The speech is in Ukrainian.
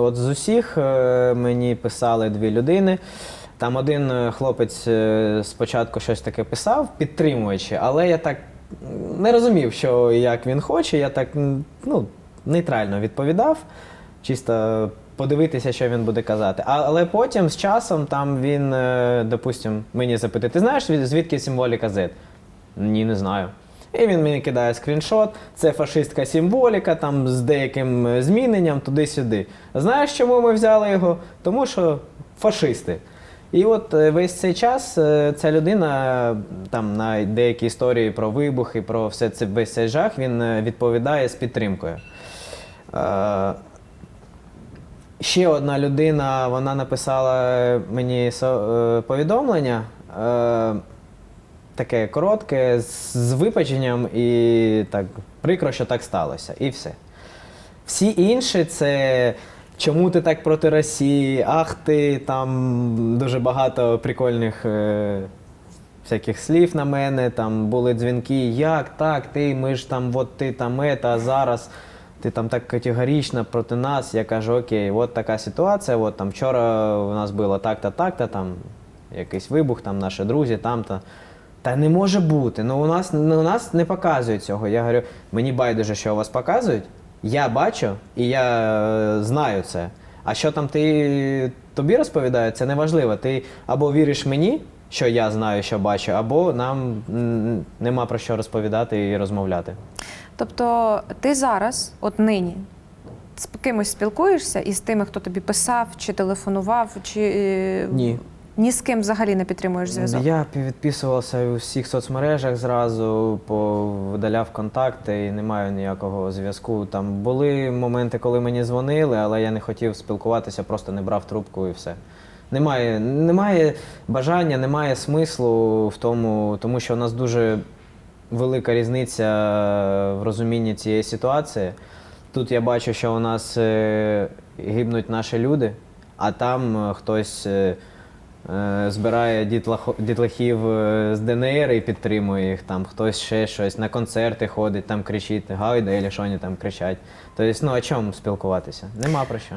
От з усіх е, мені писали дві людини. Там один е, хлопець е, спочатку щось таке писав, підтримуючи, але я так не розумів, що як він хоче. Я так ну, нейтрально відповідав, чисто подивитися, що він буде казати. Але потім з часом там він, е, допустим, мені запитує, ти знаєш, звідки символіка Z? Ні, не знаю. І він мені кидає скріншот, це фашистська символіка, там з деяким е, зміненням туди-сюди. Знаєш, чому ми взяли його? Тому що фашисти. І от е, весь цей час е, ця людина там на деякі історії про вибухи, про все це весь цей жах, він відповідає з підтримкою. Ще одна людина, вона написала мені повідомлення. Таке коротке, з випаченням, і так прикро, що так сталося. І все. Всі інші це чому ти так проти Росії, ах ти, там дуже багато прикольних е, всяких слів на мене, там були дзвінки, як так, ти, ми ж там, от ти там а зараз ти там так категорично проти нас. Я кажу, окей, от така ситуація, от там вчора у нас було так-то, так-то, там якийсь вибух, там наші друзі, там-то. Та не може бути. Ну у нас ну, у нас не показують цього. Я говорю, мені байдуже, що у вас показують. Я бачу і я е, знаю це. А що там ти тобі розповідають, це не важливо. Ти або віриш мені, що я знаю, що бачу, або нам нема про що розповідати і розмовляти. Тобто ти зараз, от нині, з кимось спілкуєшся із тими, хто тобі писав, чи телефонував, чи е, Ні. Ні з ким взагалі не підтримуєш зв'язок? Я відписувався у всіх соцмережах зразу, видаляв контакти і не маю ніякого зв'язку. Там були моменти, коли мені дзвонили, але я не хотів спілкуватися, просто не брав трубку і все. Немає, немає бажання, немає смислу в тому, тому що у нас дуже велика різниця в розумінні цієї ситуації. Тут я бачу, що у нас е, гибнуть наші люди, а там е, хтось е, збирає дітлахо- дітлахів е, з ДНР і підтримує їх. Там хтось ще щось на концерти ходить, там кричить гайда, що вони там кричать. Тобто, ну а чому спілкуватися? Нема про що.